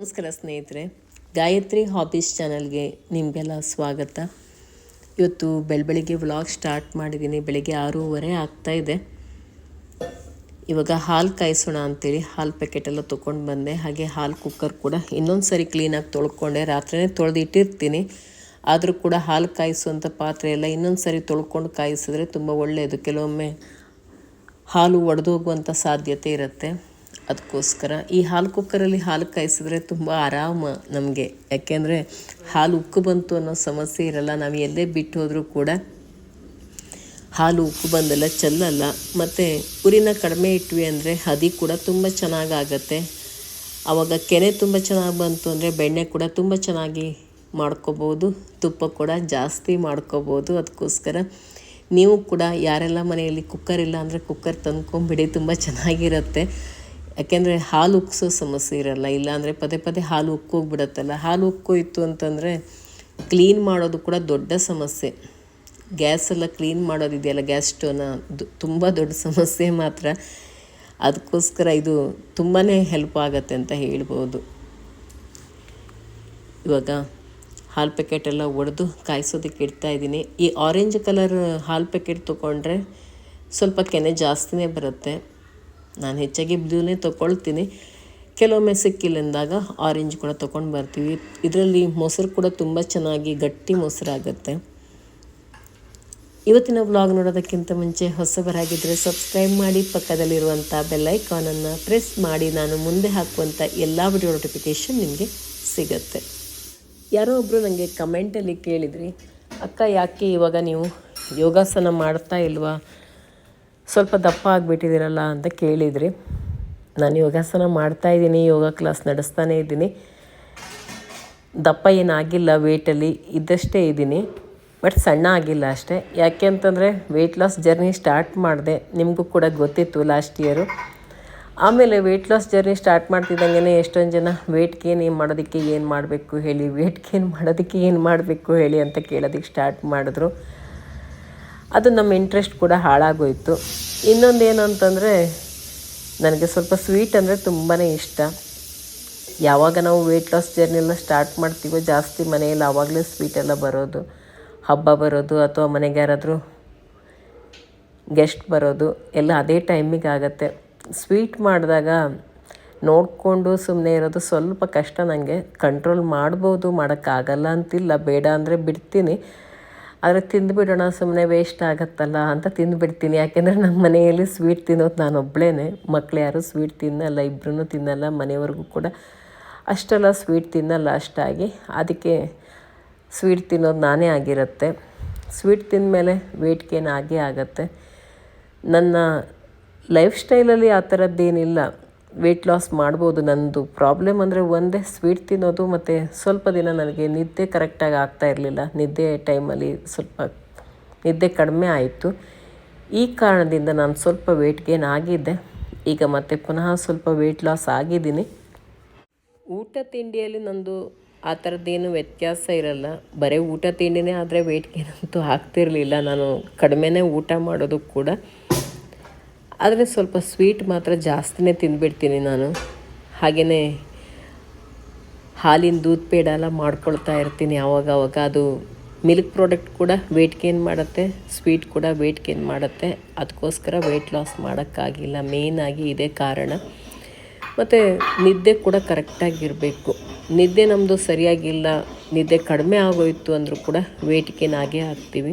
ನಮಸ್ಕಾರ ಸ್ನೇಹಿತರೆ, ಗಾಯತ್ರಿ ಹಾಬೀಸ್ ಚಾನಲ್ಗೆ ನಿಮಗೆಲ್ಲ ಸ್ವಾಗತ. ಇವತ್ತು ಬೆಳಬೆಳಿಗ್ಗೆ ವ್ಲಾಗ್ ಸ್ಟಾರ್ಟ್ ಮಾಡಿದ್ದೀನಿ ಬೆಳಿಗ್ಗೆ ಆರೂವರೆ ಆಗ್ತಾ ಇದೆ. ಇವಾಗ ಹಾಲು ಕಾಯಿಸೋಣ ಅಂತೇಳಿ ಹಾಲು ಪ್ಯಾಕೆಟ್ ಎಲ್ಲ ತೊಗೊಂಡು ಬಂದೆ. ಹಾಗೆ ಹಾಲು ಕುಕ್ಕರ್ ಕೂಡ ಇನ್ನೊಂದು ಸರಿ ಕ್ಲೀನಾಗಿ ತೊಳ್ಕೊಂಡೆ. ರಾತ್ರಿನೇ ತೊಳೆದು ಇಟ್ಟಿರ್ತೀನಿ. ಆದರೂ ಕೂಡ ಹಾಲು ಕಾಯಿಸುವಂಥ ಪಾತ್ರೆ ಎಲ್ಲ ಇನ್ನೊಂದು ಸರಿ ತೊಳ್ಕೊಂಡು ಕಾಯಿಸಿದ್ರೆ ತುಂಬ ಒಳ್ಳೆಯದು ಕೆಲವೊಮ್ಮೆ ಹಾಲು ಒಡೆದೋಗುವಂಥ ಸಾಧ್ಯತೆ ಇರುತ್ತೆ. ಅದಕ್ಕೋಸ್ಕರ. ಈ ಹಾಲು ಕುಕ್ಕರಲ್ಲಿ ಹಾಲು ಕಾಯಿಸಿದ್ರೆ ತುಂಬ ಆರಾಮ ನಮಗೆ. ಯಾಕೆಂದರೆ ಹಾಲು ಉಕ್ಕು ಬಂತು ಅನ್ನೋ ಸಮಸ್ಯೆ ಇರಲ್ಲ. ನಾವು ಎಲ್ಲೇ ಬಿಟ್ಟು ಹೋದರೂ ಕೂಡ ಹಾಲು ಉಕ್ಕು ಬಂದಲ್ಲ ಚೆಲ್ಲಲ್ಲ. ಮತ್ತು ಉರಿನ ಕಡಿಮೆ ಇಟ್ವಿ ಅಂದರೆ ಹದಿ ಕೂಡ ತುಂಬ ಚೆನ್ನಾಗಾಗತ್ತೆ. ಆವಾಗ ಕೆನೆ ತುಂಬ ಚೆನ್ನಾಗಿ ಬಂತು ಅಂದರೆ ಬೆಣ್ಣೆ ಕೂಡ ತುಂಬ ಚೆನ್ನಾಗಿ ಮಾಡ್ಕೋಬೋದು. ತುಪ್ಪ ಕೂಡ ಜಾಸ್ತಿ ಮಾಡ್ಕೋಬೋದು. ಅದಕ್ಕೋಸ್ಕರ ನೀವು ಕೂಡ ಯಾರೆಲ್ಲ ಮನೆಯಲ್ಲಿ ಕುಕ್ಕರ್ ಇಲ್ಲ ಅಂದರೆ ಕುಕ್ಕರ್ ತಂದ್ಕೊಂಬಿಡಿ ತುಂಬ ಚೆನ್ನಾಗಿರುತ್ತೆ. ಯಾಕೆಂದರೆ ಹಾಲು ಉಕ್ಸೋ ಸಮಸ್ಯೆ ಇರಲ್ಲ, ಇಲ್ಲಾಂದರೆ ಪದೇ ಪದೇ ಹಾಲು ಉಕ್ಕೋಗ್ಬಿಡತ್ತಲ್ಲ. ಹಾಲು ಉಕ್ಕೋಯಿತು ಅಂತಂದರೆ ಕ್ಲೀನ್ ಮಾಡೋದು ಕೂಡ ದೊಡ್ಡ ಸಮಸ್ಯೆ. ಗ್ಯಾಸ್ ಎಲ್ಲ ಕ್ಲೀನ್ ಮಾಡೋದಿದೆಯಲ್ಲ, ಗ್ಯಾಸ್ ಸ್ಟೋವ್ನ? ತುಂಬ ದೊಡ್ಡ ಸಮಸ್ಯೆ ಮಾತ್ರ. ಅದಕ್ಕೋಸ್ಕರ ಇದು ತುಂಬಾ ಹೆಲ್ಪ್ ಆಗುತ್ತೆ ಅಂತ ಹೇಳ್ಬೋದು. ಇವಾಗ ಹಾಲು ಪ್ಯಾಕೆಟ್ ಎಲ್ಲ ಒಡೆದು ಕಾಯಿಸೋದಕ್ಕೆ ಇಡ್ತಾ ಇದ್ದೀನಿ. ಈ ಆರೆಂಜ್ ಕಲರ್ ಹಾಲು ಪ್ಯಾಕೆಟ್ ತೊಗೊಂಡ್ರೆ ಸ್ವಲ್ಪ ಕೆನೆ ಜಾಸ್ತಿನೇ ಬರುತ್ತೆ. ನಾನು ಹೆಚ್ಚಾಗಿ ಬ್ಲೂನೇ ತೊಗೊಳ್ತೀನಿ. ಕೆಲವೊಮ್ಮೆ ಸಿಕ್ಕಿಲ್ಲ ಸಿಕ್ಕಿಲ್ಲಂದಾಗ ಆರೆಂಜ್ ಕೂಡ ತೊಗೊಂಡು ಬರ್ತೀವಿ. ಇದರಲ್ಲಿ ಮೊಸರು ಕೂಡ ತುಂಬ ಚೆನ್ನಾಗಿ ಗಟ್ಟಿ ಮೊಸರಾಗುತ್ತೆ ಇವತ್ತಿನ ವ್ಲಾಗ್ ನೋಡೋದಕ್ಕಿಂತ ಮುಂಚೆ ಹೊಸಬರಾಗಿದ್ದರೆ ಸಬ್ಸ್ಕ್ರೈಬ್ ಮಾಡಿ ಪಕ್ಕದಲ್ಲಿರುವಂಥ ಬೆಲ್ಲೈಕಾನನ್ನು ಪ್ರೆಸ್ ಮಾಡಿ, ನಾನು ಮುಂದೆ ಹಾಕುವಂಥ ಎಲ್ಲ ವಿಡಿಯೋ ನೋಟಿಫಿಕೇಷನ್ ನಿಮಗೆ ಸಿಗುತ್ತೆ. ಯಾರೋ ಒಬ್ಬರು ನನಗೆ ಕಮೆಂಟಲ್ಲಿ ಕೇಳಿದ್ರಿ, ಅಕ್ಕ, ಯಾಕೆ ಇವಾಗ ನೀವು ಯೋಗಾಸನ ಮಾಡ್ತಾ ಇಲ್ವಾ? ಸ್ವಲ್ಪ ದಪ್ಪ ಆಗಿಬಿಟ್ಟಿದ್ದೀರಲ್ಲ ಅಂತ ಕೇಳಿದ್ರಿ. ನಾನು ಯೋಗಾಸನ ಮಾಡ್ತಾಯಿದ್ದೀನಿ ಯೋಗ ಕ್ಲಾಸ್ ನಡೆಸ್ತಾನೇ ಇದ್ದೀನಿ. ದಪ್ಪ ಏನಾಗಿಲ್ಲ, ವೇಟಲ್ಲಿ ಇದ್ದಷ್ಟೇ ಇದ್ದೀನಿ. ಬಟ್ ಸಣ್ಣ ಆಗಿಲ್ಲ ಅಷ್ಟೇ. ಯಾಕೆ ಅಂತಂದರೆ ವೆಯ್ಟ್ ಲಾಸ್ ಜರ್ನಿ ಸ್ಟಾರ್ಟ್ ಮಾಡಿದೆ. ನಿಮಗೂ ಕೂಡ ಗೊತ್ತಿತ್ತು ಲಾಸ್ಟ್ ಇಯರು ಆಮೇಲೆ ವೆಯ್ಟ್ ಲಾಸ್ ಜರ್ನಿ ಸ್ಟಾರ್ಟ್ ಮಾಡ್ತಿದ್ದಂಗೆ ಎಷ್ಟೊಂದು ಜನ ವೇಟ್ ಗೇನ್ ಏನು ಮಾಡೋದಕ್ಕೆ ಏನು ಮಾಡಬೇಕು ಹೇಳಿ ವೆಯ್ಟ್ ಗೇನ್ ಮಾಡೋದಕ್ಕೆ ಏನು ಮಾಡಬೇಕು ಹೇಳಿ ಅಂತ ಕೇಳೋದಕ್ಕೆ ಸ್ಟಾರ್ಟ್ ಮಾಡಿದ್ರು. ಅದು ನಮ್ಮ ಇಂಟ್ರೆಸ್ಟ್ ಕೂಡ ಹಾಳಾಗೋಯಿತು. ಏನು ಅಂತಂದರೆ, ನನಗೆ ಸ್ವಲ್ಪ ಸ್ವೀಟ್ ಅಂದರೆ ತುಂಬಾ ಇಷ್ಟ. ಯಾವಾಗ ನಾವು ವೆಯ್ಟ್ ಲಾಸ್ ಜರ್ನಿಲ್ಲ ಸ್ಟಾರ್ಟ್ ಮಾಡ್ತೀವೋ ಜಾಸ್ತಿ ಮನೆಯಲ್ಲಿ ಆವಾಗಲೇ ಸ್ವೀಟೆಲ್ಲ ಬರೋದು. ಹಬ್ಬ ಬರೋದು ಅಥವಾ ಮನೆಗೆ ಯಾರಾದರೂ ಗೆಸ್ಟ್ ಬರೋದು, ಎಲ್ಲ ಅದೇ ಟೈಮಿಗೆ ಆಗುತ್ತೆ. ಸ್ವೀಟ್ ಮಾಡಿದಾಗ ನೋಡಿಕೊಂಡು ಸುಮ್ಮನೆ ಇರೋದು ಸ್ವಲ್ಪ ಕಷ್ಟ ನನಗೆ ಕಂಟ್ರೋಲ್ ಮಾಡ್ಬೋದು, ಮಾಡೋಕ್ಕಾಗಲ್ಲ ಅಂತಿಲ್ಲ. ಬೇಡ ಅಂದರೆ ಬಿಡ್ತೀನಿ. ಆದರೆ ತಿಂದುಬಿಡೋಣ ಸುಮ್ಮನೆ ವೇಸ್ಟ್ ಆಗುತ್ತಲ್ಲ ಅಂತ ತಿಂದುಬಿಡ್ತೀನಿ. ಯಾಕೆಂದರೆ ನಮ್ಮ ಮನೆಯಲ್ಲಿ ಸ್ವೀಟ್ ತಿನ್ನೋದು ನಾನು ಒಬ್ಬಳೇ ಮಕ್ಳು ಯಾರು ಸ್ವೀಟ್ ತಿನ್ನಲ್ಲ ಇಬ್ಬರೂ ತಿನ್ನಲ್ಲ ಮನೆಯವ್ರಿಗೂ ಕೂಡ ಅಷ್ಟೆಲ್ಲ ಸ್ವೀಟ್ ತಿನ್ನಲ್ಲ ಅಷ್ಟಾಗಿ. ಅದಕ್ಕೆ ಸ್ವೀಟ್ ತಿನ್ನೋದು ನಾನೇ ಆಗಿರುತ್ತೆ. ಸ್ವೀಟ್ ತಿಂದಮೇಲೆ ವೇಟ್ ಗೇನ್ ಆಗೇ ಆಗುತ್ತೆ. ನನ್ನ ಲೈಫ್ ಸ್ಟೈಲಲ್ಲಿ ಆ ಥರದ್ದೇನಿಲ್ಲ ವೆಯ್ಟ್ ಲಾಸ್ ಮಾಡ್ಬೋದು ನನ್ನದು ಪ್ರಾಬ್ಲಮ್ ಅಂದರೆ ಒಂದೇ ಸ್ವೀಟ್ ತಿನ್ನೋದು ಮತ್ತು ಸ್ವಲ್ಪ ದಿನ ನನಗೆ ನಿದ್ದೆ ಕರೆಕ್ಟಾಗಿ ಆಗ್ತಾ ಇರಲಿಲ್ಲ. ನಿದ್ದೆ ಟೈಮಲ್ಲಿ ಸ್ವಲ್ಪ, ನಿದ್ದೆ ಕಡಿಮೆ ಆಯಿತು. ಈ ಕಾರಣದಿಂದ ನಾನು ಸ್ವಲ್ಪ ವೆಯ್ಟ್ ಗೇನ್ ಆಗಿದ್ದೆ. ಈಗ ಮತ್ತೆ ಪುನಃ ಸ್ವಲ್ಪ ವೆಯ್ಟ್ ಲಾಸ್ ಆಗಿದ್ದೀನಿ. ಊಟ ತಿಂಡಿಯಲ್ಲಿ ನಂದು ಆ ಥರದ್ದೇನು ವ್ಯತ್ಯಾಸ ಇರಲ್ಲ. ಬರೀ ಊಟ ತಿಂಡಿನೇ ಆದರೆ ವೆಯ್ಟ್ ಗೇನ್ ಅಂತೂ ಆಗ್ತಿರಲಿಲ್ಲ. ನಾನು ಕಡಿಮೆನೇ ಊಟ ಮಾಡೋದು ಕೂಡ. ಆದರೆ ಸ್ವಲ್ಪ ಸ್ವೀಟ್ ಮಾತ್ರ ಜಾಸ್ತಿನೇ ತಿಂದುಬಿಡ್ತೀನಿ ನಾನು. ಹಾಗೆಯೇ ಹಾಲಿನ ದೂದ್ ಪೇಡ ಎಲ್ಲ ಮಾಡ್ಕೊಳ್ತಾ ಇರ್ತೀನಿ ಆವಾಗ ಅವಾಗ ಅದು ಮಿಲ್ಕ್ ಪ್ರಾಡಕ್ಟ್ ಕೂಡ ವೆಯ್ಟ್ ಗೇನ್ ಮಾಡುತ್ತೆ? ಸ್ವೀಟ್ ಕೂಡ ವೆಯ್ಟ್ ಗೇನ್ ಮಾಡುತ್ತೆ? ಅದಕ್ಕೋಸ್ಕರ ವೆಯ್ಟ್ ಲಾಸ್ ಮಾಡೋಕ್ಕಾಗಿಲ್ಲ. ಮೇಯ್ನಾಗಿ ಇದೇ ಕಾರಣ. ಮತ್ತು ನಿದ್ದೆ ಕೂಡ ಕರೆಕ್ಟಾಗಿರಬೇಕು ನಿದ್ದೆ ನಮ್ಮದು ಸರಿಯಾಗಿಲ್ಲ. ನಿದ್ದೆ ಕಡಿಮೆ ಆಗೋಯಿತು ಅಂದರೂ ಕೂಡ ವೆಯ್ಟ್ ಗೇನ್ ಆಗೇ ಆಗ್ತೀವಿ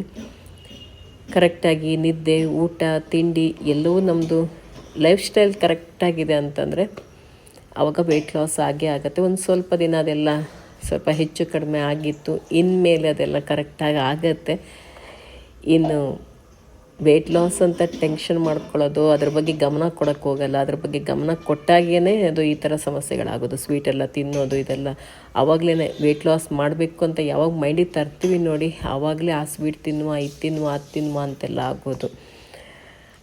ಕರೆಕ್ಟಾಗಿ ನಿದ್ದೆ, ಊಟ, ತಿಂಡಿ ಎಲ್ಲವೂ ನಮ್ಮದು ಲೈಫ್ ಸ್ಟೈಲ್ ಕರೆಕ್ಟಾಗಿದೆ ಅಂತಂದರೆ ಆವಾಗ ವೆಯ್ಟ್ ಲಾಸ್ ಆಗೇ ಆಗುತ್ತೆ. ಒಂದು ಸ್ವಲ್ಪ ದಿನ ಅದೆಲ್ಲ ಸ್ವಲ್ಪ ಹೆಚ್ಚು ಕಡಿಮೆ ಆಗಿತ್ತು. ಇನ್ಮೇಲೆ ಅದೆಲ್ಲ ಕರೆಕ್ಟಾಗಿ ಆಗುತ್ತೆ. ಇನ್ನು ವೆಯ್ಟ್ ಲಾಸ್ ಅಂತ ಟೆನ್ಷನ್ ಮಾಡ್ಕೊಳ್ಳೋದು, ಅದ್ರ ಬಗ್ಗೆ ಗಮನ ಕೊಡೋಕ್ಕೆ ಹೋಗಲ್ಲ, ಅದ್ರ ಬಗ್ಗೆ ಗಮನ ಕೊಟ್ಟಾಗೇ ಅದು ಈ ಥರ ಸಮಸ್ಯೆಗಳಾಗೋದು ಸ್ವೀಟ್ ಎಲ್ಲ ತಿನ್ನೋದು ಇದೆಲ್ಲ. ಆವಾಗಲೇ ವೆಯ್ಟ್ ಲಾಸ್ ಮಾಡಬೇಕು ಅಂತ ಯಾವಾಗ ಮೈಂಡಿಗೆ ತರ್ತೀವಿ ನೋಡಿ ಆವಾಗಲೇ ಆ ಸ್ವೀಟ್ ತಿನ್ನುವ, ಇದು ತಿನ್ನುವ, ಅದು ತಿನ್ನುವ ಅಂತೆಲ್ಲ ಆಗೋದು.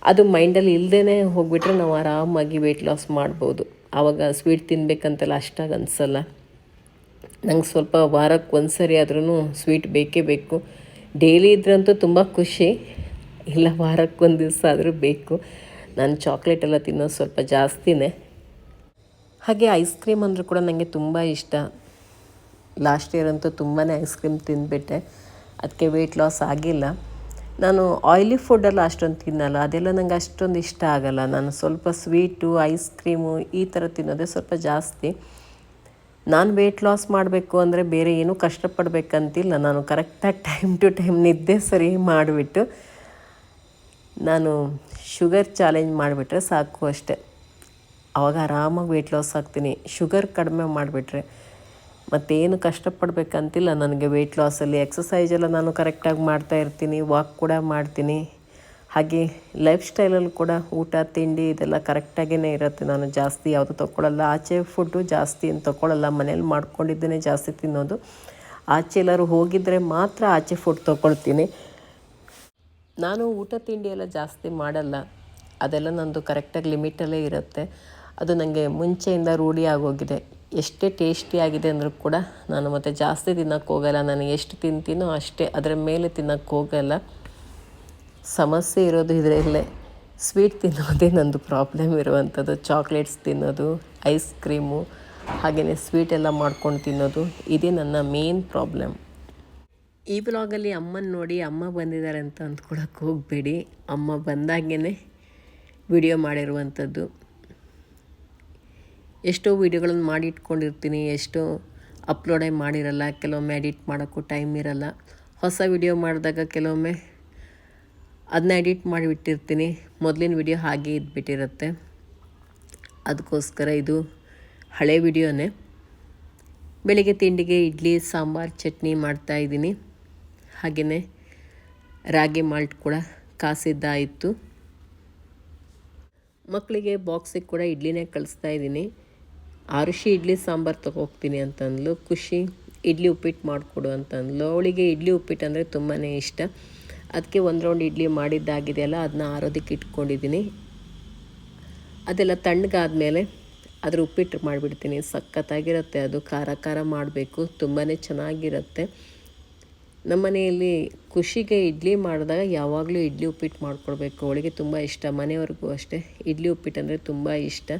ಅದು ಮೈಂಡಲ್ಲಿ ಇಲ್ಲದೇ ಹೋಗಿಬಿಟ್ರೆ ನಾವು ಆರಾಮಾಗಿ ವೆಯ್ಟ್ ಲಾಸ್ ಮಾಡ್ಬೋದು. ಆವಾಗ ಸ್ವೀಟ್ ತಿನ್ನಬೇಕಂತೆಲ್ಲ ಅಷ್ಟಾಗಿ ಅನಿಸಲ್ಲ. ನಂಗೆ ಸ್ವಲ್ಪ ವಾರಕ್ಕೆ ಒಂದು ಸರಿ ಆದ್ರೂ ಸ್ವೀಟ್ ಬೇಕೇ ಬೇಕು. ಡೈಲಿ ಇದ್ರಂತೂ ತುಂಬ ಖುಷಿ. ಇಲ್ಲ, ವಾರಕ್ಕೊಂದು ದಿವಸ ಆದರೂ ಬೇಕು. ನಾನು ಚಾಕ್ಲೇಟ್ ಎಲ್ಲ ತಿನ್ನೋದು ಸ್ವಲ್ಪ ಜಾಸ್ತಿನೇ. ಹಾಗೆ ಐಸ್ ಕ್ರೀಮ್ ಅಂದರೂ ಕೂಡ ನನಗೆ ತುಂಬ ಇಷ್ಟ. ಲಾಸ್ಟ್ ಇಯರ್ ಅಂತೂ ತುಂಬಾ ಐಸ್ ಕ್ರೀಮ್ ತಿಂದುಬಿಟ್ಟೆ. ಅದಕ್ಕೆ ವೆಯ್ಟ್ ಲಾಸ್ ಆಗಿಲ್ಲ. ನಾನು ಆಯ್ಲಿ ಫುಡ್ಡೆಲ್ಲ ಅಷ್ಟೊಂದು ತಿನ್ನಲ್ಲ. ಅದೆಲ್ಲ ನಂಗೆ ಅಷ್ಟೊಂದು ಇಷ್ಟ ಆಗಲ್ಲ. ನಾನು ಸ್ವಲ್ಪ ಸ್ವೀಟು ಐಸ್ ಕ್ರೀಮು ಈ ಥರ ತಿನ್ನೋದೇ ಸ್ವಲ್ಪ ಜಾಸ್ತಿ. ನಾನು ವೆಯ್ಟ್ ಲಾಸ್ ಮಾಡಬೇಕು ಅಂದರೆ ಬೇರೆ ಏನೂ ಕಷ್ಟಪಡಬೇಕಂತಿಲ್ಲ. ನಾನು ಕರೆಕ್ಟಾಗಿ ಟೈಮ್ ಟು ಟೈಮ್ ನಿದ್ದೆ ಸರಿ ಮಾಡಿಬಿಟ್ಟು ನಾನು ಶುಗರ್ ಚಾಲೆಂಜ್ ಮಾಡಿಬಿಟ್ರೆ ಸಾಕು ಅಷ್ಟೆ. ಆವಾಗ ಆರಾಮಾಗಿ ವೆಯ್ಟ್ ಲಾಸ್ ಆಗ್ತೀನಿ. ಶುಗರ್ ಕಡಿಮೆ ಮಾಡಿಬಿಟ್ರೆ ಮತ್ತೇನು ಕಷ್ಟಪಡಬೇಕಂತಿಲ್ಲ ನನಗೆ ವೆಯ್ಟ್ ಲಾಸಲ್ಲಿ ಎಕ್ಸಸೈಜ್ ಎಲ್ಲ ನಾನು ಕರೆಕ್ಟಾಗಿ ಮಾಡ್ತಾ ಇರ್ತೀನಿ ವಾಕ್ ಕೂಡ ಮಾಡ್ತೀನಿ. ಹಾಗೆ ಲೈಫ್ ಸ್ಟೈಲಲ್ಲಿ ಕೂಡ ಊಟ, ತಿಂಡಿ ಇದೆಲ್ಲ ಕರೆಕ್ಟಾಗೇ ಇರುತ್ತೆ. ನಾನು ಜಾಸ್ತಿ ಯಾವುದು ತೊಗೊಳ್ಳಲ್ಲ ಆಚೆ ಫುಡ್ಡು ಜಾಸ್ತಿ ಏನು ತೊಗೊಳ್ಳಲ್ಲ ಮನೇಲಿ ಮಾಡ್ಕೊಂಡಿದ್ದೇನೆ ಜಾಸ್ತಿ ತಿನ್ನೋದು. ಆಚೆ ಎಲ್ಲರೂ ಹೋಗಿದ್ದರೆ ಮಾತ್ರ ಆಚೆ ಫುಡ್ ತೊಗೊಳ್ತೀನಿ ನಾನು ಊಟ ತಿಂಡಿ ಎಲ್ಲ ಜಾಸ್ತಿ ಮಾಡಲ್ಲ. ಅದೆಲ್ಲ ನಂದು ಕರೆಕ್ಟಾಗಿ ಲಿಮಿಟಲ್ಲೇ ಇರುತ್ತೆ. ಅದು ನನಗೆ ಮುಂಚೆಯಿಂದ ರೂಢಿ ಆಗೋಗಿದೆ. ಎಷ್ಟೇ ಟೇಸ್ಟಿ ಆಗಿದೆ ಅಂದರೂ ಕೂಡ ನಾನು ಮತ್ತೆ ಜಾಸ್ತಿ ತಿನ್ನೋಕ್ಕೆ ಹೋಗಲ್ಲ. ನಾನು ಎಷ್ಟು ತಿಂತೀನೋ ಅಷ್ಟೇ ಅದರ ಮೇಲೆ ತಿನ್ನೋಕ್ಕೆ ಹೋಗಲ್ಲ. ಸಮಸ್ಯೆ ಇರೋದು ಇದರಲ್ಲೇ ಸ್ವೀಟ್ ತಿನ್ನೋದೇ ನಂದು ಪ್ರಾಬ್ಲಮ್ ಇರುವಂಥದ್ದು. ಚಾಕ್ಲೇಟ್ಸ್ ತಿನ್ನೋದು, ಐಸ್ ಕ್ರೀಮು, ಹಾಗೆಯೇ ಸ್ವೀಟ್ ಎಲ್ಲ ಮಾಡ್ಕೊಂಡು ತಿನ್ನೋದು, ಇದೇ ನನ್ನ ಮೇನ್ ಪ್ರಾಬ್ಲಮ್. ಈ ಬ್ಲಾಗಲ್ಲಿ ಅಮ್ಮನ ನೋಡಿ ಅಮ್ಮ ಬಂದಿದ್ದಾರೆ ಅಂತ ಅಂದ್ಕೊಳಕ್ಕೆ ಹೋಗಬೇಡಿ. ಅಮ್ಮ ಬಂದಾಗೇ ವಿಡಿಯೋ ಮಾಡಿರುವಂಥದ್ದು. ಎಷ್ಟೋ ವಿಡಿಯೋಗಳನ್ನು ಮಾಡಿ ಇಟ್ಕೊಂಡಿರ್ತೀನಿ ಎಷ್ಟೋ ಅಪ್ಲೋಡೇ ಮಾಡಿರಲ್ಲ, ಕೆಲವೊಮ್ಮೆ ಎಡಿಟ್ ಮಾಡೋಕ್ಕೂ ಟೈಮ್ ಇರಲ್ಲ. ಹೊಸ ವಿಡಿಯೋ ಮಾಡಿದಾಗ ಕೆಲವೊಮ್ಮೆ ಅದನ್ನ ಎಡಿಟ್ ಮಾಡಿಬಿಟ್ಟಿರ್ತೀನಿ. ಮೊದಲಿನ ವಿಡಿಯೋ ಹಾಗೆ ಇದ್ಬಿಟ್ಟಿರುತ್ತೆ. ಅದಕ್ಕೋಸ್ಕರ ಇದು ಹಳೆ ವಿಡಿಯೋನೇ ಬೆಳಿಗ್ಗೆ ತಿಂಡಿಗೆ ಇಡ್ಲಿ, ಸಾಂಬಾರು, ಚಟ್ನಿ ಮಾಡ್ತಾಯಿದ್ದೀನಿ ಹಾಗೆಯೇ ರಾಗಿ ಮಾಲ್ಟ್ ಕೂಡ ಕಾಸಿದ್ದಾಯಿತು. ಮಕ್ಕಳಿಗೆ ಬಾಕ್ಸಿಗೆ ಕೂಡ ಇಡ್ಲಿನೇ ಕಳಿಸ್ತಾ ಇದ್ದೀನಿ. ಆರುಷಿ ಇಡ್ಲಿ ಸಾಂಬಾರು ತೊಗೋಗ್ತೀನಿ ಅಂತಂದ್ಲು, ಖುಷಿ ಇಡ್ಲಿ ಉಪ್ಪಿಟ್ಟು ಮಾಡಿಕೊಡು ಅಂತಂದ್ಲು. ಅವಳಿಗೆ ಇಡ್ಲಿ ಉಪ್ಪಿಟ್ಟು ಅಂದರೆ ತುಂಬಾ ಇಷ್ಟ. ಅದಕ್ಕೆ ಒಂದು ರೌಂಡ್ ಇಡ್ಲಿ ಮಾಡಿದ್ದಾಗಿದೆಯಲ್ಲ ಅದನ್ನ ಆರೋದಕ್ಕೆ ಇಟ್ಕೊಂಡಿದ್ದೀನಿ. ಅದೆಲ್ಲ ತಣ್ಣಗಾದ್ಮೇಲೆ ಅದ್ರ ಉಪ್ಪಿಟ್ಟು ಮಾಡಿಬಿಡ್ತೀನಿ. ಸಖತ್ತಾಗಿರುತ್ತೆ ಅದು, ಖಾರ ಖಾರ ಮಾಡಬೇಕು ತುಂಬಾ ಚೆನ್ನಾಗಿರುತ್ತೆ. ನಮ್ಮ ಮನೆಯಲ್ಲಿ ಖುಷಿಗೆ ಇಡ್ಲಿ ಮಾಡಿದಾಗ ಯಾವಾಗಲೂ ಇಡ್ಲಿ ಉಪ್ಪಿಟ್ಟು ಮಾಡಿಕೊಡ್ಬೇಕು. ಅವಳಿಗೆ ತುಂಬ ಇಷ್ಟ. ಮನೆಯವ್ರಿಗೂ ಅಷ್ಟೇ. ಇಡ್ಲಿ ಉಪ್ಪಿಟ್ಟು ಅಂದರೆ ತುಂಬ ಇಷ್ಟ.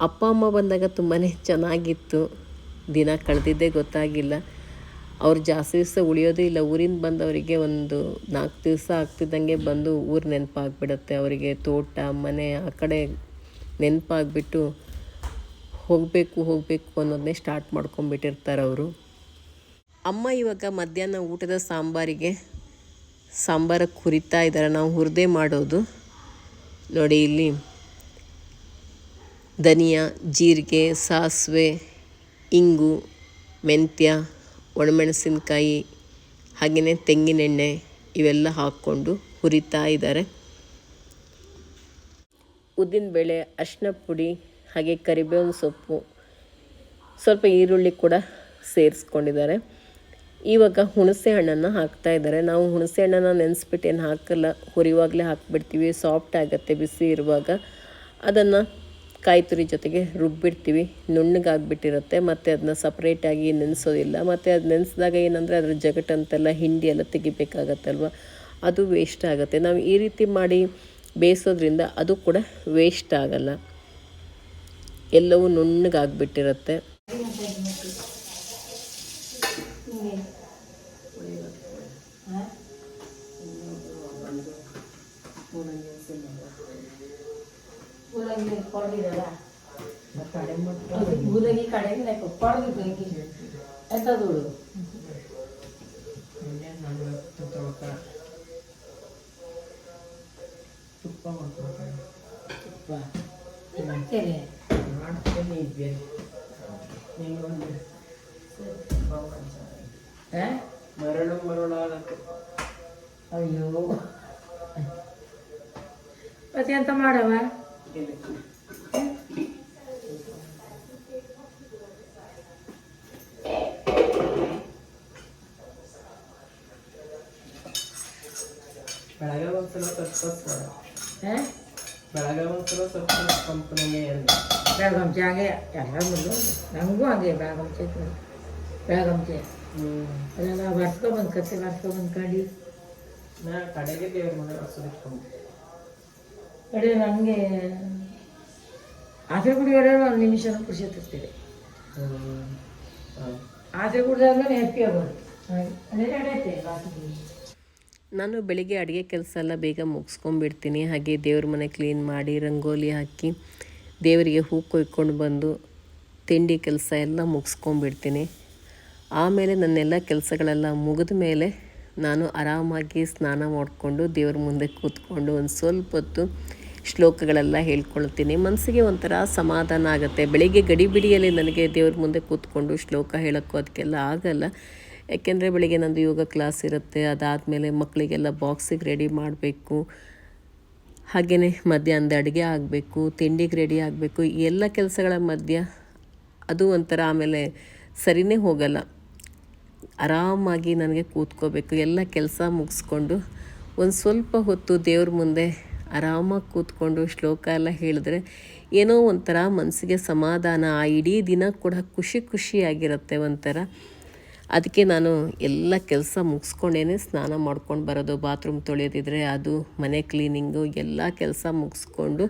ಅಪ್ಪ, ಅಮ್ಮ ಬಂದಾಗ ತುಂಬಾ ಚೆನ್ನಾಗಿತ್ತು. ದಿನ ಕಳೆದಿದ್ದೇ ಗೊತ್ತಾಗಿಲ್ಲ. ಅವ್ರು ಜಾಸ್ತಿ ದಿವಸ ಉಳಿಯೋದೇ ಇಲ್ಲ. ಊರಿಂದ ಬಂದವರಿಗೆ ಒಂದು ನಾಲ್ಕು ದಿವಸ ಆಗ್ತಿದ್ದಂಗೆ ಬಂದು ಊರು ನೆನಪಾಗ್ಬಿಡುತ್ತೆ. ಅವರಿಗೆ ತೋಟ, ಮನೆ ಆ ಕಡೆ ನೆನಪಾಗ್ಬಿಟ್ಟು ಹೋಗಬೇಕು ಹೋಗಬೇಕು ಅನ್ನೋದನ್ನೇ ಸ್ಟಾರ್ಟ್ ಮಾಡ್ಕೊಂಬಿಟ್ಟಿರ್ತಾರೆ ಅವರು ಅಮ್ಮ ಇವಾಗ ಮಧ್ಯಾಹ್ನ ಊಟದ ಸಾಂಬಾರಿಗೆ ಸಾಂಬಾರಕ್ಕೆ ಹುರಿತಾ ಇದ್ದಾರೆ. ನಾವು ಹುರಿದೇ ಮಾಡೋದು. ನೋಡಿ ಇಲ್ಲಿ. ಧನಿಯಾ, ಜೀರಿಗೆ, ಸಾಸಿವೆ, ಇಂಗು, ಮೆಂತ್ಯ, ಒಣಮೆಣಸಿನಕಾಯಿ, ಹಾಗೆಯೇ ತೆಂಗಿನೆಣ್ಣೆ ಇವೆಲ್ಲ ಹಾಕ್ಕೊಂಡು ಹುರಿತಾ ಇದ್ದಾರೆ. ಉದ್ದಿನಬೇಳೆ ಅರಿಶಿನ ಪುಡಿ, ಹಾಗೆ ಕರಿಬೇವಿನ ಸೊಪ್ಪು, ಸ್ವಲ್ಪ ಈರುಳ್ಳಿ ಕೂಡ ಸೇರಿಸ್ಕೊಂಡಿದ್ದಾರೆ. ಇವಾಗ ಹುಣಸೆ ಹಣ್ಣನ್ನು ಹಾಕ್ತಾ ಇದ್ದಾರೆ. ನಾವು ಹುಣಸೆ ಹಣ್ಣನ್ನು ನೆನೆಸ್ಬಿಟ್ಟು ಏನು ಹಾಕಲ್ಲ, ಹುರಿವಾಗಲೇ ಹಾಕ್ಬಿಡ್ತೀವಿ ಸಾಫ್ಟ್ ಆಗುತ್ತೆ ಬಿಸಿ ಇರುವಾಗ. ಅದನ್ನು ಕಾಯಿ ತುರಿ ಜೊತೆಗೆ ರುಬ್ಬಿಡ್ತೀವಿ. ನುಣ್ಣಗಾಗ್ಬಿಟ್ಟಿರುತ್ತೆ, ಮತ್ತು ಅದನ್ನ ಸಪ್ರೇಟಾಗಿ ನೆನೆಸೋದಿಲ್ಲ. ಮತ್ತು ಅದು ನೆನೆಸಿದಾಗ ಏನಂದರೆ ಅದರ ಜಗಟಂತೆಲ್ಲ ಹಿಂಡಿ ಎಲ್ಲ ತೆಗಿಬೇಕಾಗತ್ತಲ್ವ? ಅದು ವೇಸ್ಟ್ ಆಗುತ್ತೆ. ನಾವು ಈ ರೀತಿ ಮಾಡಿ ಬೇಯಿಸೋದ್ರಿಂದ ಅದು ಕೂಡ ವೇಸ್ಟ್ ಆಗಲ್ಲ. ಎಲ್ಲವೂ ನುಣ್ಣಗಾಗ್ಬಿಟ್ಟಿರುತ್ತೆ. ಮೂಲಂಗಿ ಮೂಲಂಗಿ ಕಡೆಗೆ ಹೆಂಗೆ ಎಂಥದ್ದು ಇಲ್ಲಿ ಬೆಳಗ್ಗೆ ಒಂದ್ಸಲ ಸ್ವಲ್ಪ ಹಾಂ ಬೆಳಗ್ಗೆ ಒಂದ್ಸಲ ಸ್ವಲ್ಪ ಕಂಪನಿಗೆ ಅಂದೆ ಬೆಳಗಂಚೆ ಹಾಗೆ ಎಲ್ಲರೂ ನಮಗೂ ಹಾಗೆ ಬೆಳಗಂಚೆ ಬೆಳಗಂಚೆ ಹ್ಞೂ ಅದೆಲ್ಲ ಬರ್ಸ್ಕೊಬಂದು ಕತ್ತೆ ಬರ್ಸ್ಕೊಬಂದು ಕಡಿ ನಾ ಕಡೆಗೆ ದೇವ್ರ ಮನೆ ಹೊಸದಿಟ್ಕೊಂಡು ಕಡೆ ನನಗೆ ಆದ್ರೆ ಕುಡಿಯೋರೆ ಒಂದು ನಿಮಿಷನೂ ಖುಷಿ ತರ್ತೀವಿ ಕುಡಿದಾದ್ಮೇಲೆ ಹ್ಯಾಪಿ ಆಗೋದು. ನಾನು ಬೆಳಿಗ್ಗೆ ಅಡುಗೆ ಕೆಲಸ ಎಲ್ಲ ಬೇಗ ಮುಗಿಸ್ಕೊಂಡ್ಬಿಡ್ತೀನಿ. ಹಾಗೆ ದೇವ್ರ ಮನೆ ಕ್ಲೀನ್ ಮಾಡಿ ರಂಗೋಲಿ ಹಾಕಿ ದೇವರಿಗೆ ಹೂ ಕೊಯ್ಕೊಂಡು ಬಂದು ತಿಂಡಿ ಕೆಲಸ ಎಲ್ಲ ಮುಗಿಸ್ಕೊಂಡ್ಬಿಡ್ತೀನಿ. ಆಮೇಲೆ ನನ್ನೆಲ್ಲ ಕೆಲಸಗಳೆಲ್ಲ ಮುಗಿದ ಮೇಲೆ ನಾನು ಆರಾಮಾಗಿ ಸ್ನಾನ ಮಾಡಿಕೊಂಡು ದೇವ್ರ ಮುಂದೆ ಕೂತ್ಕೊಂಡು ಒಂದು ಸ್ವಲ್ಪ ಹೊತ್ತು ಶ್ಲೋಕಗಳೆಲ್ಲ ಹೇಳ್ಕೊಳ್ತೀನಿ. ಮನಸ್ಸಿಗೆ ಒಂಥರ ಸಮಾಧಾನ ಆಗುತ್ತೆ. ಬೆಳಿಗ್ಗೆ ಗಡಿಬಿಡಿಯಲ್ಲಿ ನನಗೆ ದೇವ್ರ ಮುಂದೆ ಕೂತ್ಕೊಂಡು ಶ್ಲೋಕ ಹೇಳೋಕ್ಕೂ ಅದಕ್ಕೆಲ್ಲ ಆಗಲ್ಲ. ಯಾಕೆಂದರೆ ಬೆಳಿಗ್ಗೆ ನಂದು ಯೋಗ ಕ್ಲಾಸ್ ಇರುತ್ತೆ. ಅದಾದಮೇಲೆ ಮಕ್ಕಳಿಗೆಲ್ಲ ಬಾಕ್ಸಿಗೆ ರೆಡಿ ಮಾಡಬೇಕು. ಹಾಗೆಯೇ ಮಧ್ಯಾಹ್ನದ ಅಡುಗೆ ಆಗಬೇಕು, ತಿಂಡಿಗೆ ರೆಡಿ ಆಗಬೇಕು. ಎಲ್ಲ ಕೆಲಸಗಳ ಮಧ್ಯ ಅದು ಒಂಥರ ಆಮೇಲೆ ಸರಿನೇ ಹೋಗಲ್ಲ. ಆರಾಮಾಗಿ ನನಗೆ ಕೂತ್ಕೋಬೇಕು. ಎಲ್ಲ ಕೆಲಸ ಮುಗಿಸ್ಕೊಂಡು ಒಂದು ಸ್ವಲ್ಪ ಹೊತ್ತು ದೇವ್ರ ಮುಂದೆ ಆರಾಮಾಗಿ ಕೂತ್ಕೊಂಡು ಶ್ಲೋಕ ಎಲ್ಲ ಹೇಳಿದ್ರೆ ಏನೋ ಒಂಥರ ಮನಸ್ಸಿಗೆ ಸಮಾಧಾನ, ಆ ಇಡೀ ದಿನ ಕೂಡ ಖುಷಿ ಖುಷಿಯಾಗಿರುತ್ತೆ ಒಂಥರ. ಅದಕ್ಕೆ ನಾನು ಎಲ್ಲ ಕೆಲಸ ಮುಗಿಸ್ಕೊಂಡೇನೆ ಸ್ನಾನ ಮಾಡ್ಕೊಂಡು ಬರೋದು, ಬಾತ್ರೂಮ್ ತೊಳೆಯೋದಿದ್ರೆ ಅದು, ಮನೆ ಕ್ಲೀನಿಂಗು, ಎಲ್ಲ ಕೆಲಸ ಮುಗಿಸ್ಕೊಂಡು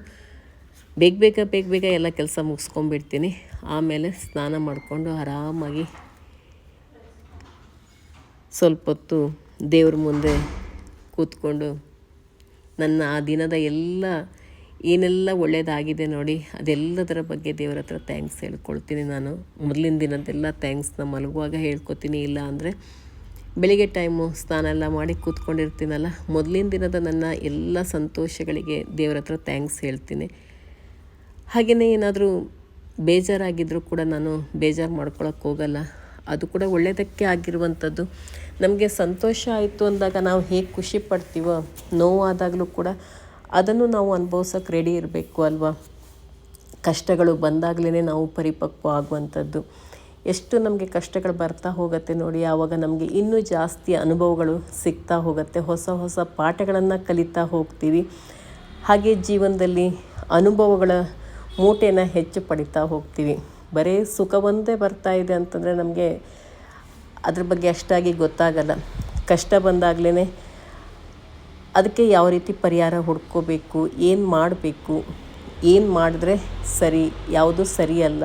ಬೇಗ ಬೇಗ ಬೇಗ ಬೇಗ ಎಲ್ಲ ಕೆಲಸ ಮುಗಿಸ್ಕೊಂಡ್ಬಿಡ್ತೀನಿ. ಆಮೇಲೆ ಸ್ನಾನ ಮಾಡಿಕೊಂಡು ಆರಾಮಾಗಿ ಸ್ವಲ್ಪ ಹೊತ್ತು ದೇವ್ರ ಮುಂದೆ ಕೂತ್ಕೊಂಡು ನನ್ನ ಆ ದಿನದ ಎಲ್ಲ ಏನೆಲ್ಲ ಒಳ್ಳೆಯದಾಗಿದೆ ನೋಡಿ, ಅದೆಲ್ಲದರ ಬಗ್ಗೆ ದೇವರ ಹತ್ರ ಥ್ಯಾಂಕ್ಸ್ ಹೇಳ್ಕೊಳ್ತೀನಿ ನಾನು. ಮೊದಲಿನ ದಿನದ್ದೆಲ್ಲ ಥ್ಯಾಂಕ್ಸ್ನ ಮಲಗುವಾಗ ಹೇಳ್ಕೊತೀನಿ, ಇಲ್ಲ ಅಂದರೆ ಬೆಳಿಗ್ಗೆ ಟೈಮು ಸ್ನಾನ ಎಲ್ಲ ಮಾಡಿ ಕೂತ್ಕೊಂಡಿರ್ತೀನಲ್ಲ, ಮೊದಲಿನ ದಿನದ ನನ್ನ ಎಲ್ಲ ಸಂತೋಷಗಳಿಗೆ ದೇವರ ಹತ್ರ ಥ್ಯಾಂಕ್ಸ್ ಹೇಳ್ತೀನಿ. ಹಾಗೆಯೇ ಏನಾದರೂ ಬೇಜಾರಾಗಿದ್ದರೂ ಕೂಡ ನಾನು ಬೇಜಾರು ಮಾಡ್ಕೊಳಕ್ಕೆ ಹೋಗಲ್ಲ. ಅದು ಕೂಡ ಒಳ್ಳೆಯದಕ್ಕೆ ಆಗಿರುವಂಥದ್ದು. ನಮಗೆ ಸಂತೋಷ ಆಯಿತು ಅಂದಾಗ ನಾವು ಹೇಗೆ ಖುಷಿ ಪಡ್ತೀವೋ, ನೋವಾದಾಗಲೂ ಕೂಡ ಅದನ್ನು ನಾವು ಅನುಭವಿಸೋಕೆ ರೆಡಿ ಇರಬೇಕು ಅಲ್ವಾ? ಕಷ್ಟಗಳು ಬಂದಾಗಲೇ ನಾವು ಪರಿಪಕ್ವ ಆಗುವಂಥದ್ದು. ಎಷ್ಟು ನಮಗೆ ಕಷ್ಟಗಳು ಬರ್ತಾ ಹೋಗುತ್ತೆ ನೋಡಿ, ಆವಾಗ ನಮಗೆ ಇನ್ನೂ ಜಾಸ್ತಿ ಅನುಭವಗಳು ಸಿಗ್ತಾ ಹೋಗುತ್ತೆ. ಹೊಸ ಹೊಸ ಪಾಠಗಳನ್ನು ಕಲಿತಾ ಹೋಗ್ತೀವಿ. ಹಾಗೆ ಜೀವನದಲ್ಲಿ ಅನುಭವಗಳ ಮೂಟೆನ ಹೆಚ್ಚು ಪಡಿತಾ ಹೋಗ್ತೀವಿ. ಬರೀ ಸುಖ ಒಂದೇ ಬರ್ತಾ ಇದೆ ಅಂತಂದರೆ ನಮಗೆ ಅದ್ರ ಬಗ್ಗೆ ಅಷ್ಟಾಗಿ ಗೊತ್ತಾಗಲ್ಲ. ಕಷ್ಟ ಬಂದಾಗಲೇ ಅದಕ್ಕೆ ಯಾವ ರೀತಿ ಪರಿಹಾರ ಹುಡ್ಕೋಬೇಕು, ಏನು ಮಾಡಬೇಕು, ಏನು ಮಾಡಿದ್ರೆ ಸರಿ, ಯಾವುದು ಸರಿಯಲ್ಲ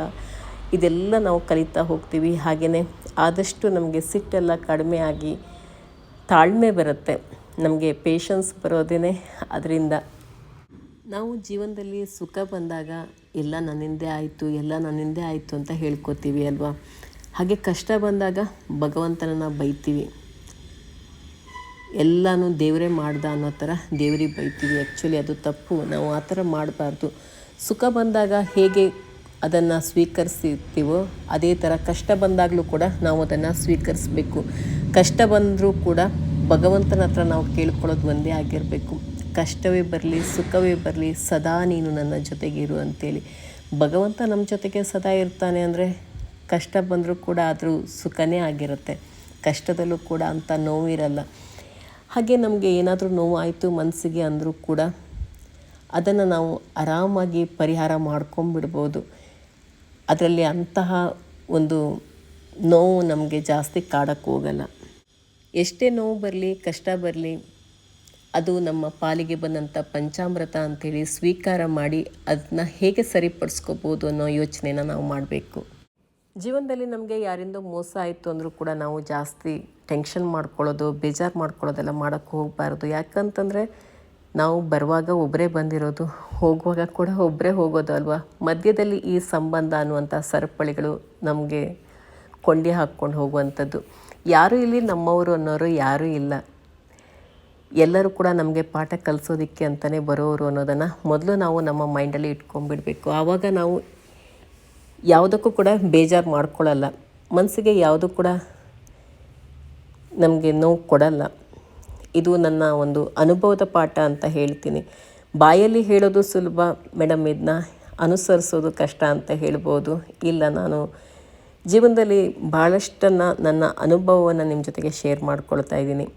ಇದೆಲ್ಲ ನಾವು ಕಲಿತಾ ಹೋಗ್ತೀವಿ. ಹಾಗೆಯೇ ಆದಷ್ಟು ನಮಗೆ ಸಿಟ್ಟೆಲ್ಲ ಕಡಿಮೆ ಆಗಿ ತಾಳ್ಮೆ ಬರುತ್ತೆ. ನಮಗೆ ಪೇಷನ್ಸ್ ಬರೋದೇ ಅದರಿಂದ. ನಾವು ಜೀವನದಲ್ಲಿ ಸುಖ ಬಂದಾಗ, ಎಲ್ಲ ನನ್ನಿಂದೇ ಆಯಿತು, ಎಲ್ಲ ನನ್ನಿಂದೇ ಆಯಿತು ಅಂತ ಹೇಳ್ಕೊತೀವಿ ಅಲ್ವಾ? ಹಾಗೆ ಕಷ್ಟ ಬಂದಾಗ ಭಗವಂತನನ್ನು ಬೈತೀವಿ. ಎಲ್ಲನೂ ದೇವರೇ ಮಾಡ್ದ ಅನ್ನೋ ಥರ ದೇವರಿಗೆ ಬೈತೀವಿ. ಆ್ಯಕ್ಚುಲಿ ಅದು ತಪ್ಪು. ನಾವು ಆ ಥರ ಮಾಡಬಾರ್ದು. ಸುಖ ಬಂದಾಗ ಹೇಗೆ ಅದನ್ನು ಸ್ವೀಕರಿಸಿರ್ತೀವೋ ಅದೇ ಥರ ಕಷ್ಟ ಬಂದಾಗಲೂ ಕೂಡ ನಾವು ಅದನ್ನು ಸ್ವೀಕರಿಸಬೇಕು. ಕಷ್ಟ ಬಂದರೂ ಕೂಡ ಭಗವಂತನ ಹತ್ರ ನಾವು ಕೇಳ್ಕೊಳ್ಳೋದು ಒಂದೇ ಆಗಿರಬೇಕು. ಕಷ್ಟವೇ ಬರಲಿ, ಸುಖವೇ ಬರಲಿ, ಸದಾ ನೀನು ನನ್ನ ಜೊತೆಗಿರು ಅಂತೇಳಿ. ಭಗವಂತ ನಮ್ಮ ಜೊತೆಗೆ ಸದಾ ಇರ್ತಾನೆ ಅಂದರೆ ಕಷ್ಟ ಬಂದರೂ ಕೂಡ ಆದರೂ ಸುಖನೇ ಆಗಿರುತ್ತೆ. ಕಷ್ಟದಲ್ಲೂ ಕೂಡ ಅಂಥ ನೋವಿರಲ್ಲ. ಹಾಗೆ ನಮಗೆ ಏನಾದರೂ ನೋವು ಆಯಿತು ಮನಸ್ಸಿಗೆ ಅಂದರೂ ಕೂಡ ಅದನ್ನು ನಾವು ಆರಾಮಾಗಿ ಪರಿಹಾರ ಮಾಡ್ಕೊಂಬಿಡ್ಬೋದು ಅದರಲ್ಲಿ ಅಂತಹ ಒಂದು ನೋವು ನಮಗೆ ಜಾಸ್ತಿ ಕಾಡಕ್ಕೆ ಹೋಗಲ್ಲ. ಎಷ್ಟೇ ನೋವು ಬರಲಿ, ಕಷ್ಟ ಬರಲಿ, ಅದು ನಮ್ಮ ಪಾಲಿಗೆ ಬಂದಂಥ ಪಂಚಾಮೃತ ಅಂಥೇಳಿ ಸ್ವೀಕಾರ ಮಾಡಿ ಅದನ್ನ ಹೇಗೆ ಸರಿಪಡಿಸ್ಕೋಬೋದು ಅನ್ನೋ ಯೋಚನೆನ ನಾವು ಮಾಡಬೇಕು. ಜೀವನದಲ್ಲಿ ನಮಗೆ ಯಾರಿಂದ ಮೋಸ ಆಯಿತು ಅಂದರೂ ಕೂಡ ನಾವು ಜಾಸ್ತಿ ಟೆನ್ಷನ್ ಮಾಡ್ಕೊಳ್ಳೋದು, ಬೇಜಾರು ಮಾಡ್ಕೊಳ್ಳೋದೆಲ್ಲ ಮಾಡೋಕ್ಕೆ ಹೋಗಬಾರ್ದು. ಯಾಕಂತಂದರೆ ನಾವು ಬರುವಾಗ ಒಬ್ಬರೇ ಬಂದಿರೋದು, ಹೋಗುವಾಗ ಕೂಡ ಒಬ್ಬರೇ ಹೋಗೋದು ಅಲ್ವಾ? ಮಧ್ಯದಲ್ಲಿ ಈ ಸಂಬಂಧ ಅನ್ನುವಂಥ ಸರಪಳಿಗಳು ನಮಗೆ ಕೊಂಡಿ ಹಾಕ್ಕೊಂಡು ಹೋಗುವಂಥದ್ದು. ಯಾರು ಇಲ್ಲಿ ನಮ್ಮವರು ಅನ್ನೋರು ಯಾರೂ ಇಲ್ಲ. ಎಲ್ಲರೂ ಕೂಡ ನಮಗೆ ಪಾಠ ಕಲಿಸೋದಕ್ಕೆ ಅಂತಲೇ ಬರೋರು ಅನ್ನೋದನ್ನು ಮೊದಲು ನಾವು ನಮ್ಮ ಮೈಂಡಲ್ಲಿ ಇಟ್ಕೊಂಡ್ಬಿಡ್ಬೇಕು. ಆವಾಗ ನಾವು ಯಾವುದಕ್ಕೂ ಕೂಡ ಬೇಜಾರು ಮಾಡ್ಕೊಳ್ಳಲ್ಲ. ಮನಸ್ಸಿಗೆ ಯಾವುದೂ ಕೂಡ ನಮಗೆ ನೋವು ಕೊಡಲ್ಲ. ಇದು ನನ್ನ ಒಂದು ಅನುಭವದ ಪಾಠ ಅಂತ ಹೇಳ್ತೀನಿ. ಬಾಯಲ್ಲಿ ಹೇಳೋದು ಸುಲಭ ಮೇಡಮ್ ಇದನ್ನ ಅನುಸರಿಸೋದು ಕಷ್ಟ ಅಂತ ಹೇಳ್ಬೋದು. ಇಲ್ಲ, ನಾನು ಜೀವನದಲ್ಲಿ ಭಾಳಷ್ಟನ್ನು ನನ್ನ ಅನುಭವವನ್ನು ನಿಮ್ಮ ಜೊತೆಗೆ ಶೇರ್ ಮಾಡ್ಕೊಳ್ತಾ ಇದ್ದೀನಿ.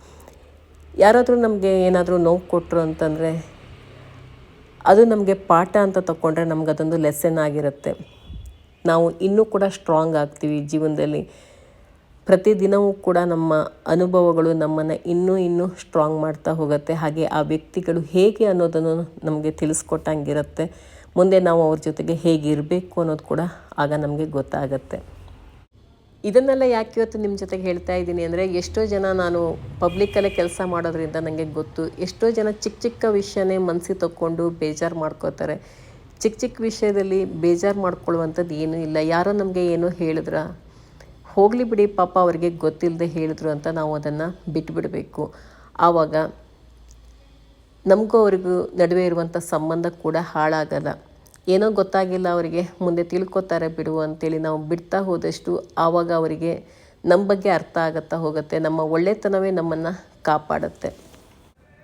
ಯಾರಾದರೂ ನಮಗೆ ಏನಾದರೂ ನೋವು ಕೊಟ್ಟರು ಅಂತಂದರೆ, ಅದು ನಮಗೆ ಪಾಠ ಅಂತ ತಗೊಂಡ್ರೆ ನಮ್ಗೆ ಅದೊಂದು ಲೆಸನ್ ಆಗಿರುತ್ತೆ. ನಾವು ಇನ್ನೂ ಕೂಡ ಸ್ಟ್ರಾಂಗ್ ಆಗ್ತೀವಿ ಜೀವನದಲ್ಲಿ. ಪ್ರತಿದಿನವೂ ಕೂಡ ನಮ್ಮ ಅನುಭವಗಳು ನಮ್ಮನ್ನು ಇನ್ನೂ ಇನ್ನೂ ಸ್ಟ್ರಾಂಗ್ ಮಾಡ್ತಾ ಹೋಗುತ್ತೆ. ಹಾಗೆ ಆ ವ್ಯಕ್ತಿಗಳು ಹೇಗೆ ಅನ್ನೋದನ್ನು ನಮಗೆ ತಿಳಿಸ್ಕೊಟ್ಟಂಗಿರುತ್ತೆ. ಮುಂದೆ ನಾವು ಅವ್ರ ಜೊತೆಗೆ ಹೇಗಿರಬೇಕು ಅನ್ನೋದು ಕೂಡ ಆಗ ನಮಗೆ ಗೊತ್ತಾಗತ್ತೆ. ಇದನ್ನೆಲ್ಲ ಯಾಕೆ ಇವತ್ತು ನಿಮ್ಮ ಜೊತೆಗೆ ಹೇಳ್ತಾ ಇದ್ದೀನಿ ಅಂದರೆ, ಎಷ್ಟೋ ಜನ ನಾನು ಪಬ್ಲಿಕ್ಕಲ್ಲೇ ಕೆಲಸ ಮಾಡೋದ್ರಿಂದ ನನಗೆ ಗೊತ್ತು. ಎಷ್ಟೋ ಜನ ಚಿಕ್ಕ ಚಿಕ್ಕ ವಿಷಯನೇ ಮನಸ್ಸಿಗೆ ತಕ್ಕೊಂಡು ಬೇಜಾರು ಮಾಡ್ಕೋತಾರೆ. ಚಿಕ್ಕ ಚಿಕ್ಕ ವಿಷಯದಲ್ಲಿ ಬೇಜಾರು ಮಾಡ್ಕೊಳ್ಳುವಂಥದ್ದು ಏನೂ ಇಲ್ಲ. ಯಾರೋ ನಮಗೆ ಏನೋ ಹೇಳಿದ್ರ? ಹೋಗಲಿ ಬಿಡಿ ಪಾಪ ಅವರಿಗೆ ಗೊತ್ತಿಲ್ಲದೆ ಹೇಳಿದ್ರು ಅಂತ ನಾವು ಅದನ್ನು ಬಿಟ್ಬಿಡಬೇಕು. ಆವಾಗ ನಮಗೂ ಅವ್ರಿಗೂ ನಡುವೆ ಇರುವಂಥ ಸಂಬಂಧ ಕೂಡ ಹಾಳಾಗಲ್ಲ. ಏನೋ ಗೊತ್ತಾಗಿಲ್ಲ ಅವರಿಗೆ, ಮುಂದೆ ತಿಳ್ಕೊತಾರೆ ಬಿಡು ಅಂತೇಳಿ ನಾವು ಬಿಡ್ತಾ ಹೋದಷ್ಟು ಆವಾಗ ಅವರಿಗೆ ನಮ್ಮ ಬಗ್ಗೆ ಅರ್ಥ ಆಗುತ್ತಾ ಹೋಗುತ್ತೆ. ನಮ್ಮ ಒಳ್ಳೆತನವೇ ನಮ್ಮನ್ನು ಕಾಪಾಡುತ್ತೆ.